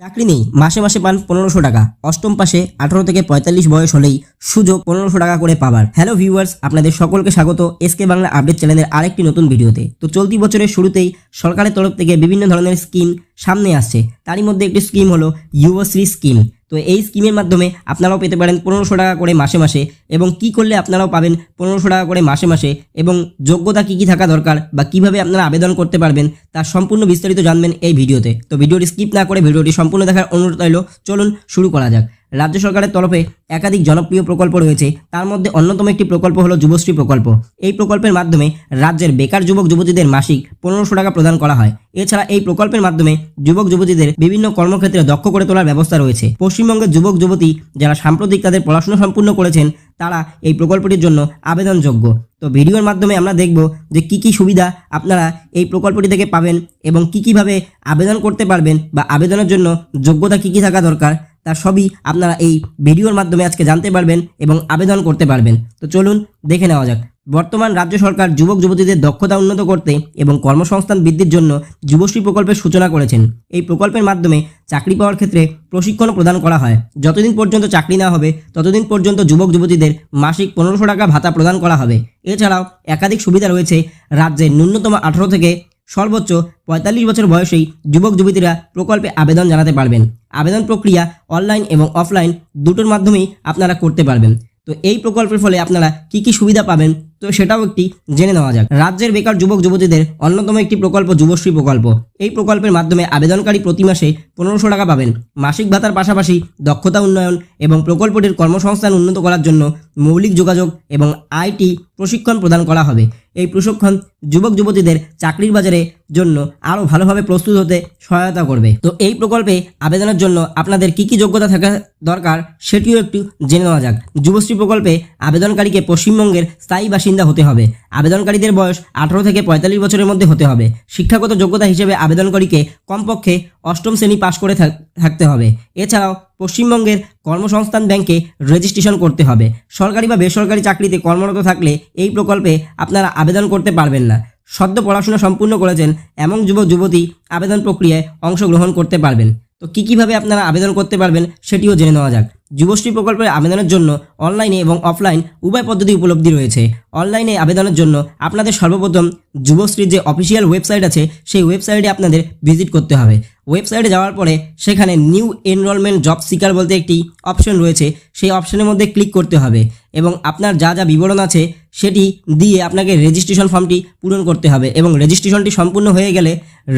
চাকরি নেই, মাসে মাসে পান পনেরোশো টাকা। অষ্টম পাশে আঠারো থেকে পঁয়তাল্লিশ বয়স হলেই সুযোগ পনেরোশো টাকা করে পাবার। হ্যালো ভিউয়ার্স আপনাদের সকলকে স্বাগত এসকে বাংলা আপডেট চ্যানেলের আরেকটি নতুন ভিডিওতে। তো চলতি বছরের শুরুতেই সরকারের তরফ থেকে বিভিন্ন ধরনের স্কিম সামনে আসছে। তারই মধ্যে একটি স্কিম হলো যুবশ্রী স্কিম তো এই স্কিমের মাধ্যমে আপনারাও পেতে পারেন পনেরোশো টাকা করে মাসে মাসে এবং কি করলে আপনারাও পাবেন পনেরোশো টাকা করে মাসে মাসে এবং যোগ্যতা কী কী থাকা দরকার বা কীভাবে আপনারা আবেদন করতে পারবেন তার সম্পূর্ণ বিস্তারিত জানবেন এই ভিডিওতে। তো ভিডিওটি স্কিপ না করে ভিডিওটি সম্পূর্ণ দেখার অনুরোধ রইল, চলুন শুরু করা যাক। রাজ্য সরকারের তরফে একাধিক জনপ্রিয় প্রকল্প রয়েছে। তার মধ্যে অন্যতম একটি প্রকল্প হলো যুবশ্রী প্রকল্প। এই প্রকল্পের মাধ্যমে রাজ্যের বেকার যুবক যুবতীদের মাসিক পনেরোশো টাকা প্রদান করা হয়। এছাড়া এই প্রকল্পের মাধ্যমে যুবক যুবতীদের বিভিন্ন কর্মক্ষেত্রে দক্ষ করে তোলার ব্যবস্থা রয়েছে। পশ্চিমবঙ্গের যুবক যুবতী যারা সাম্প্রতিক তাদের পড়াশোনা সম্পূর্ণ করেছেন, তারা এই প্রকল্পটির জন্য আবেদনযোগ্য। তো ভিডিওর মাধ্যমে আমরা দেখব যে কি কি সুবিধা আপনারা এই প্রকল্পটি থেকে পাবেন এবং কি কীভাবে আবেদন করতে পারবেন বা আবেদনের জন্য যোগ্যতা কি কি থাকা দরকার। তার সবই আপনারা এই ভিডিওর মাধ্যমে আজকে জানতে পারবেন এবং আবেদন করতে পারবেন। তো চলুন দেখে নেওয়া যাক। বর্তমান রাজ্য সরকার যুবক যুবতীদের দক্ষতা উন্নত করতে এবং কর্মসংস্থান বৃদ্ধির জন্য যুবশ্রী প্রকল্পের সূচনা করেছেন। এই প্রকল্পের মাধ্যমে চাকরি পাওয়ার ক্ষেত্রে প্রশিক্ষণ প্রদান করা হয়। যতদিন পর্যন্ত চাকরি না হবে, ততদিন পর্যন্ত যুবক যুবতীদের মাসিক পনেরোশো টাকা ভাতা প্রদান করা হবে। এছাড়াও একাধিক সুবিধা রয়েছে রাজ্যের ন্যূনতম আঠারো থেকে সর্বোচ্চ পঁয়তাল্লিশ বছর বয়সেই যুবক যুবতীরা প্রকল্পে আবেদন জানাতে পারবেন। আবেদন প্রক্রিয়া অনলাইন এবং অফলাইন দুটোর মাধ্যমেই আপনারা করতে পারবেন। তো এই প্রকল্পের ফলে আপনারা কি কি সুবিধা পাবেন তো সেটাও একটি জেনে নেওয়া যাক। রাজ্যের বেকার যুবক যুবতীদের অন্যতম একটি প্রকল্প যুবশ্রী প্রকল্প। এই প্রকল্পের মাধ্যমে আবেদনকারী প্রতি মাসে পনেরোশো টাকা পাবেন। মাসিক ভাতার পাশাপাশি দক্ষতা উন্নয়ন এবং প্রকল্পটির কর্মসংস্থান উন্নত করার জন্য মৌলিক যোগাযোগ এবং আইটি প্রশিক্ষণ প্রদান করা হবে। এই প্রশিক্ষণ যুবক যুবতীদের চাকরির বাজারে জন্য আরও ভালোভাবে প্রস্তুত হতে সহায়তা করবে। তো এই প্রকল্পে আবেদনের জন্য আপনাদের কি কি যোগ্যতা থাকা দরকার সেটিও একটু জেনে নেওয়া যাক। যুবশ্রী প্রকল্পে আবেদনকারীকে পশ্চিমবঙ্গের স্থায়ী বাসিন্দা হতে হবে। আবেদনকারীদের বয়স আঠারো থেকে পঁয়তাল্লিশ বছরের মধ্যে হতে হবে। শিক্ষাগত যোগ্যতা হিসেবে আবেদনকারীকে কমপক্ষে অষ্টম শ্রেণি পাশ করে থাক- থাকতে হবে। এছাড়াও পশ্চিমবঙ্গের কর্মসংস্থান ব্যাংকে রেজিস্ট্রেশন করতে হবে। সরকারি বা বেসরকারি চাকরিতে কর্মরত থাকলে এই প্রকল্পে আপনারা আবেদন করতে পারবেন না। সদ্য পড়াশোনা সম্পূর্ণ করেছেন এমন যুবক, যুবতী আবেদন প্রক্রিয়ায় অংশগ্রহণ করতে পারবেন। তো কী কীভাবে আপনারা আবেদন করতে পারবেন সেটিও জেনে নেওয়া যাক। যুবশ্রী প্রকল্পের আবেদনের জন্য অনলাইনে এবং অফলাইন উভয় পদ্ধতি উপলব্ধি রয়েছে। অনলাইনে আবেদনের জন্য আপনাদের সর্বপ্রথম যুবশ্রীর যে অফিসিয়াল ওয়েবসাইট আছে, সেই ওয়েবসাইটে আপনাদের ভিজিট করতে হবে। ওয়েবসাইটে যাওয়ার পরে সেখানে নিউ এনরোলমেন্ট জব সিকার বলতে একটি অপশন রয়েছে। সেই অপশনের মধ্যে ক্লিক করতে হবে এবং আপনার যা যা বিবরণ আছে, সেটি দিয়ে আপনাকে রেজিস্ট্রেশন ফর্মটি পূরণ করতে হবে এবং রেজিস্ট্রেশনটি সম্পূর্ণ হয়ে গেলে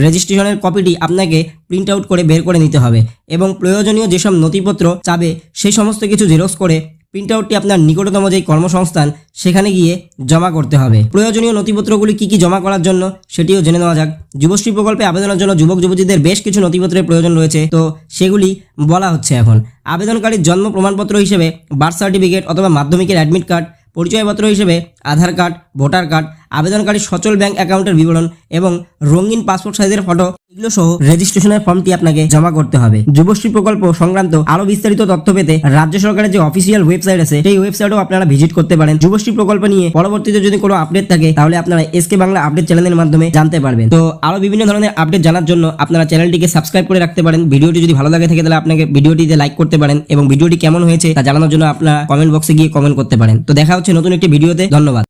রেজিস্ট্রেশনের কপিটি আপনাকে প্রিন্ট আউট করে বের করে নিতে হবে এবং প্রয়োজনীয় যেসব নথিপত্র চাবে সেই সমস্ত কিছু জেরক্স করে প্রিন্ট আউটটি আপনার নিকটতম যে কর্মসংস্থান, সেখানে গিয়ে জমা করতে হবে। প্রয়োজনীয় নথিপত্রগুলি কি কি জমা করার জন্য, সেটিও জেনে নেওয়া যাক। যুবশ্রী প্রকল্পে আবেদনের জন্য যুবক যুবতীদের বেশ কিছু নথিপত্রের প্রয়োজন রয়েছে। তো সেগুলি বলা হচ্ছে এখন। আবেদনকারীর জন্ম প্রমাণপত্র হিসেবে বার্থ সার্টিফিকেট অথবা মাধ্যমিকের অ্যাডমিট কার্ড পরিচয়পত্র হিসেবে আধার কার্ড ভোটার কার্ড আবেদনকারীর সচল ব্যাংক অ্যাকাউন্টের বিবরণ এবং রঙিন পাসপোর্ট সাইজের ফটো, এগুলো সহ রেজিস্ট্রেশনের ফর্মটি আপনাকে জমা করতে হবে। যুবশ্রী প্রকল্প সংক্রান্ত আরও বিস্তারিত তথ্য পেতে রাজ্য সরকারের যে অফিসিয়াল ওয়েবসাইট আছে, সেই ওয়েবসাইটও আপনারা ভিজিট করতে পারেন। যুবশ্রী প্রকল্প নিয়ে পরবর্তীতে যদি কোনো আপডেট থাকে, তাহলে আপনারা এসকে বাংলা আপডেট চ্যানেলের মাধ্যমে জানতে পারবেন। তো আরও বিভিন্ন ধরনের আপডেট জানার জন্য আপনারা চ্যানেলটিকে সাবস্ক্রাইব করে রাখতে পারেন। ভিডিওটি যদি ভালো লাগে থাকে, তাহলে আপনাকে ভিডিওটিতে লাইক করতে পারেন এবং ভিডিওটি কেমন হয়েছে তা জানানোর জন্য আপনারা কমেন্ট বক্সে গিয়ে কমেন্ট করতে পারেন। তো দেখা হচ্ছে নতুন একটি ভিডিওতে। ধন্যবাদ।